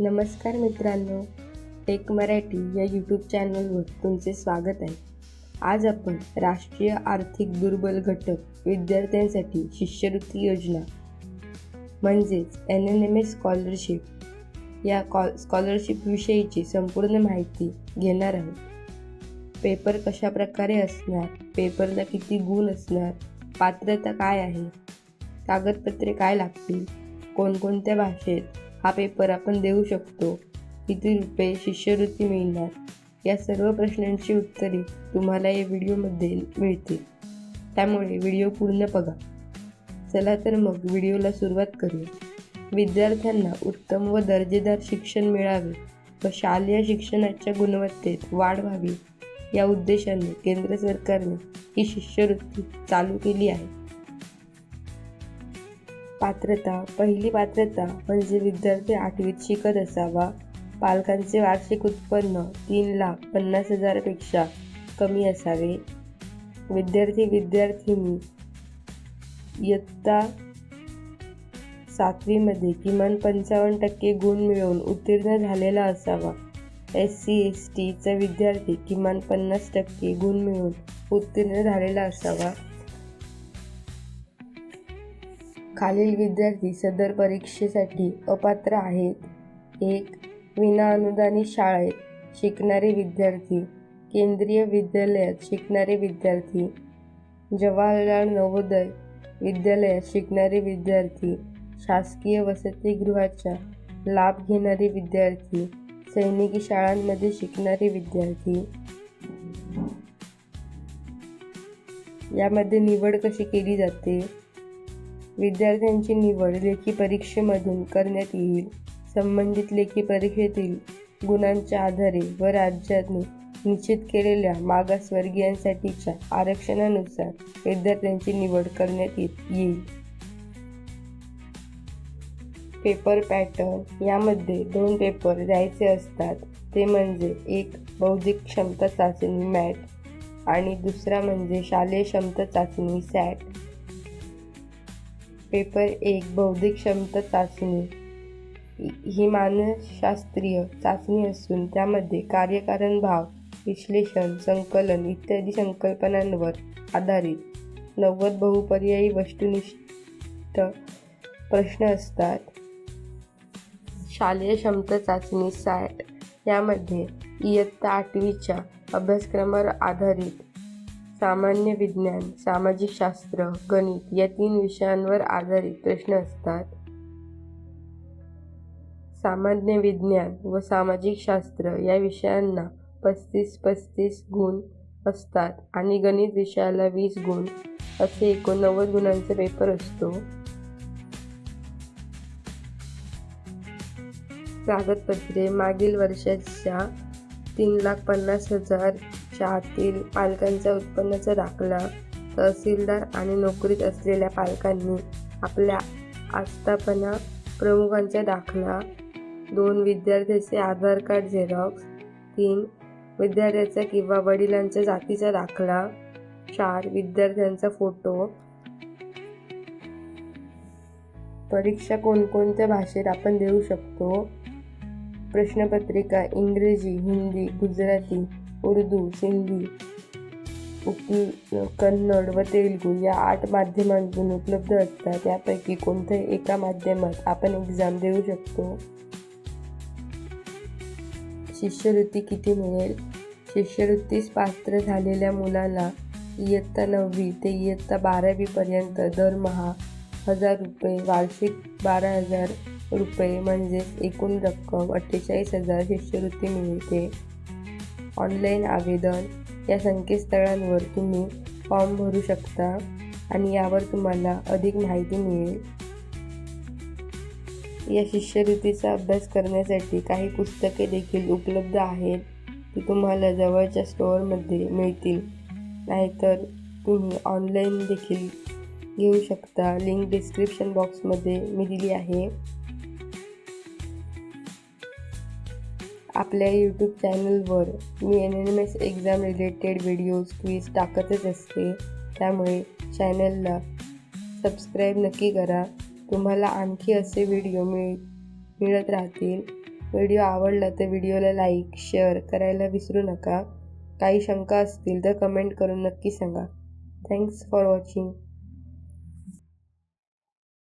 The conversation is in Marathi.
नमस्कार मित्रांनो टेक मराठी या यूट्यूब चॅनलवर तुमचे स्वागत आहे. आज आपण राष्ट्रीय आर्थिक दुर्बल घटक विद्यार्थ्यांसाठी शिष्यवृत्ती योजना म्हणजेच N N M S scholarship या कॉ स्कॉलरशिपविषयीची संपूर्ण माहिती घेणार आहोत. पेपर कशा प्रकारे असणार पेपरला किती गुण असणार पात्रता काय आहे कागदपत्रे काय लागतील कोणकोणत्या भाषेत हा पेपर आपण देऊ शकतो. किती रुपये शिष्यवृत्ती मिळणार. या सर्व प्रश्नांची उत्तरे तुम्हाला या व्हिडिओमध्ये मिळतील. त्यामुळे व्हिडिओ पूर्ण बघा. चला तर मग व्हिडिओला सुरुवात करूया. विद्यार्थ्यांना उत्तम व दर्जेदार शिक्षण मिळावे व शालेय शिक्षणाच्या गुणवत्तेत वाढ व्हावी या उद्देशाने केंद्र सरकारने ही शिष्यवृत्ती चालू केली आहे. पात्रता पहिली पात्रता म्हणजे विद्यार्थी आठवीत शिकत असावा. पालकांचे वार्षिक उत्पन्न तीन लाख पन्नास हजारापेक्षा कमी असावे. विद्यार्थी विद्यार्थिनी इयत्ता सातवीमध्ये किमान पंचावन्न टक्के गुण मिळवून उत्तीर्ण झालेला असावा. एस सी एस टीचा विद्यार्थी किमान पन्नास टक्के गुण मिळवून उत्तीर्ण झालेला असावा. खालील विद्यार्थी सदर परीक्षेसाठी अपात्र आहेत. एक विनाअनुदानित शाळेत शिकणारे विद्यार्थी केंद्रीय विद्यालयात शिकणारे विद्यार्थी जवाहरलाल नवोदय विद्यालयात शिकणारे विद्यार्थी शासकीय वसतिगृहाचा लाभ घेणारे विद्यार्थी सैनिकी शाळांमध्ये शिकणारे विद्यार्थी. यामध्ये निवड कशी केली जाते? विद्यार्थ्यांची निवड लेखी परीक्षेमधून करण्यात येईल. संबंधित लेखी परीक्षेतील गुणांच्या आधारे व राज्याने निश्चित केलेल्या मागासवर्गीयांसाठीच्या आरक्षणानुसार विद्यार्थ्यांची निवड करण्यात येत येईल. पेपर पॅटर्न यामध्ये दोन पेपर द्यायचे असतात. ते म्हणजे एक बौद्धिक क्षमता चाचणी मॅट आणि दुसरा म्हणजे शालेय क्षमता चाचणी सॅट. पेपर एक बौद्धिक क्षमता चाचणी. ही मानसशास्त्रीय चाचणी असून त्यामध्ये कार्यकारण भाव विश्लेषण संकलन इत्यादी संकल्पनांवर आधारित नव्वद बहुपर्यायी वस्तुनिष्ठ प्रश्न असतात. शालेय क्षमता चाचणी सॅट यामध्ये इयत्ता आठवीच्या अभ्यासक्रमावर आधारित सामान्य विज्ञान सामाजिक शास्त्र गणित या तीन विषयांवर आधारित प्रश्न असतात. सामान्य विज्ञान व सामाजिक शास्त्र या विषयांना पस्तीस पस्तीस गुण असतात आणि गणित विषयाला वीस गुण असे एकोणनव्वद गुणांचा पेपर असतो. कागदपत्रे मागील वर्षाच्या तीन लाख पन्नास हजार आतील पालकांच्या उत्पन्नाचा दाखला तहसीलदार आणि नोकरीत असलेल्या पालकांनी आपल्या आस्थापना प्रमुखांचा दाखला दोन विद्यार्थ्याचे आधार कार्ड झेरॉक्स तीन विद्यार्थ्याचा किंवा वडिलांच्या जातीचा दाखला चार विद्यार्थ्यांचा फोटो. परीक्षा कोणकोणत्या भाषेत आपण देऊ शकतो? प्रश्नपत्रिका इंग्रजी हिंदी गुजराती उर्दू सिंधी उप कन्नड व तेलुगू या आठ माध्यमांतून उपलब्ध असतात. यापैकी कोणत्याही एका माध्यमात आपण एक्झाम देऊ शकतो. शिष्यवृत्ती किती मिळेल? शिष्यवृत्तीस पात्र झालेल्या मुलाला इयत्ता नववी ते इयत्ता बारावीपर्यंत दरमहा हजार रुपये वार्षिक बारा हजार रुपये म्हणजेच एकूण रक्कम अठ्ठेचाळीस हजार शिष्यवृत्ती मिळते. ऑनलाईन आवेदन या संकेतस्थळांवर तुम्ही फॉर्म भरू शकता आणि यावर तुम्हाला अधिक माहिती मिळेल. या शिष्यवृत्तीचा अभ्यास करण्यासाठी काही पुस्तके देखील उपलब्ध आहेत ती तुम्हाला जवळच्या स्टोअरमध्ये मिळतील. नाहीतर तुम्ही ऑनलाईन देखील घेऊ शकता. लिंक डिस्क्रिप्शन बॉक्समध्ये मी दिली आहे. आपल्या यूट्यूब चॅनलवर मी N N M S exam related videos quiz टाकतच असते. त्यामुळे चॅनलला सबस्क्राईब नक्की करा. तुम्हाला आणखी असे व्हिडिओ मिळ मिळत राहतील. व्हिडिओ आवडला तर व्हिडिओला लाईक शेअर करायला विसरू नका. काही शंका असतील तर कमेंट करून नक्की सांगा. Thanks for watching